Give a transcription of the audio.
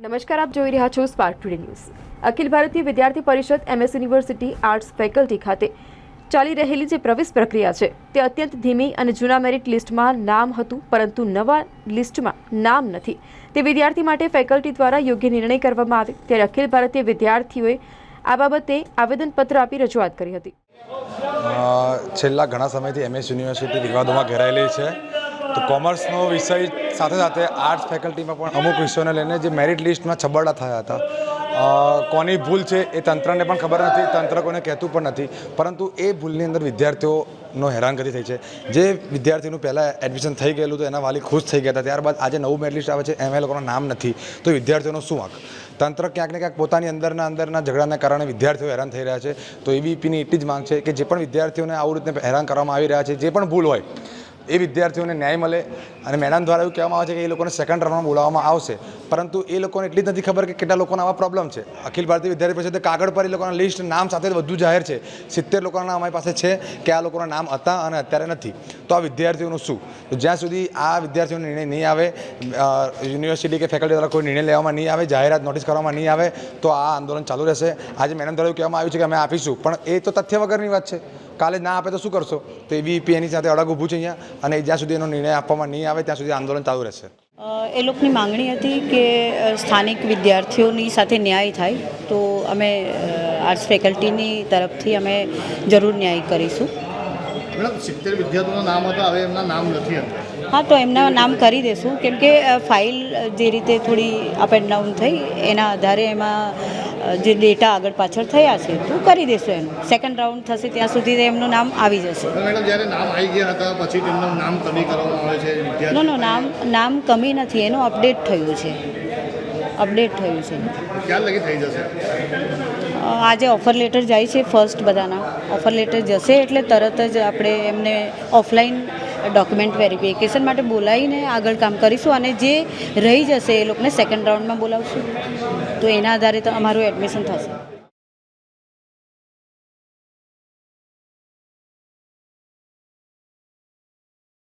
નમસ્કાર, આપ જોઈ રહ્યા છો spark today news Akhil Bharatiya Vidyarthi Parishad MS university arts faculty ખાતે ચાલી રહેલી જે પ્રવેશ પ્રક્રિયા છે, તે અત્યંત ધીમી અને જૂના મેરિટ લિસ્ટમાં નામ હતું, પરંતુ નવા લિસ્ટમાં નામ નથી. તે વિદ્યાર્થી માટે ફેકલ્ટી દ્વારા યોગ્ય નિર્ણય કરવામાં આવે, ત્યારે અખિલ ભારતીય વિદ્યાર્થીઓએ આ બાબતે આવેદનપત્ર આપી રજૂઆત કરી હતી. છેલ્લા ઘણા સમયથી એમએસ યુનિવર્સિટી વિવાદોમાં ઘેરાયેલી છે. તો કોમર્સનો વિષય સાથે સાથે આર્ટ્સ ફેકલ્ટીમાં પણ અમુક વિષયોને લઈને જે મેરિટ લિસ્ટમાં છબરડા થયા હતા. કોની ભૂલ છે એ તંત્રને પણ ખબર નથી, તંત્ર કોને કહેતું પણ નથી, પરંતુ એ ભૂલની અંદર વિદ્યાર્થીઓનો હેરાનગતિ થઈ છે. જે વિદ્યાર્થીનું પહેલાં એડમિશન થઈ ગયેલું તો એના વાલી ખુશ થઈ ગયા હતા, ત્યારબાદ આજે નવું મેરિટ લિસ્ટ આવે છે, એમાં એ લોકોનું નામ નથી. તો વિદ્યાર્થીઓનો શું વાંક? તંત્ર ક્યાંક ને ક્યાંક પોતાની અંદરના અંદરના ઝઘડાના કારણે વિદ્યાર્થીઓ હેરાન થઈ રહ્યા છે. તો એબીપીની એટલી જ માંગ છે કે જે પણ વિદ્યાર્થીઓને આવું રીતે હેરાન કરવામાં આવી રહ્યા છે, જે પણ ભૂલ હોય એ વિદ્યાર્થીઓને ન્યાય મળે અને મેડમ દ્વારા એવું કહેવામાં આવે છે કે એ લોકોને સેકન્ડ રાઉન્ડમાં બોલાવવામાં આવશે. પરંતુ એ લોકોને એટલી જ નથી ખબર કે કેટલા લોકોના આવા પ્રોબ્લેમ છે. અખિલ ભારતીય વિદ્યાર્થી પરિષદે કાગળ પર એ લોકોના લિસ્ટ નામ સાથે બધું જાહેર છે. સિત્તેર લોકોના અમારી પાસે છે કે આ લોકોના નામ હતા અને અત્યારે નથી. તો આ વિદ્યાર્થીઓનું શું? જ્યાં સુધી આ વિદ્યાર્થીઓનો નિર્ણય નહીં આવે યુનિવર્સિટી કે ફેકલ્ટી દ્વારા કોઈ નિર્ણય લેવામાં નહીં આવે, જાહેરાત નોટિસ કરવામાં નહીં આવે, તો આ આંદોલન ચાલુ રહેશે. આજે મેડમ દ્વારા એવું કહેવામાં આવ્યું છે કે અમે આપીશું. પણ એ તો તથ્ય વગરની વાત છે. કાલે ના આપે તો શું કરશો? તો એબીપી એની સાથે અડગ ઊભું છે અહીંયા. અને જ્યાં સુધી એનો નિર્ણય આપવામાં નહીં આવે ત્યાં સુધી આંદોલન ચાલુ રહેશે. એ લોકોની માંગણી હતી કે સ્થાનિક વિદ્યાર્થીઓની સાથે ન્યાય થાય. તો અમે આર્ટ્સ ફેકલ્ટીની તરફથી અમે જરૂર ન્યાય કરીશું. મેડમ સિત્તેર વિદ્યાર્થીઓના નામ હતા હવે એમના નામ નથી હા તો એમના નામ કરી દેશું. કેમ કે ફાઇલ જે રીતે થોડી અપ એન્ડ ડાઉન થઈ એના આધારે એમાં જે ડેટા આગળ પાછળ થયા છે તો કરી દેશું એનું સેકન્ડ રાઉન્ડ થશે ત્યાં સુધી એમનું નામ આવી જશે. નો નો નામ નામ કમી નથી એનું અપડેટ થયું છે. અપડેટ થયું છે. આજે ઓફર લેટર જાય છે ફર્સ્ટ બધાના. ઓફર લેટર જશે એટલે તરત જ આપણે એમને ઓફલાઈન ડોક્યુમેન્ટ વેરિફિકેશન માટે બોલાવીને આગળ કામ કરીશું અને જે રહી જશે એ લોકોને સેકન્ડ રાઉન્ડમાં બોલાવશું. તો એના આધારે તો અમારું એડમિશન થશે.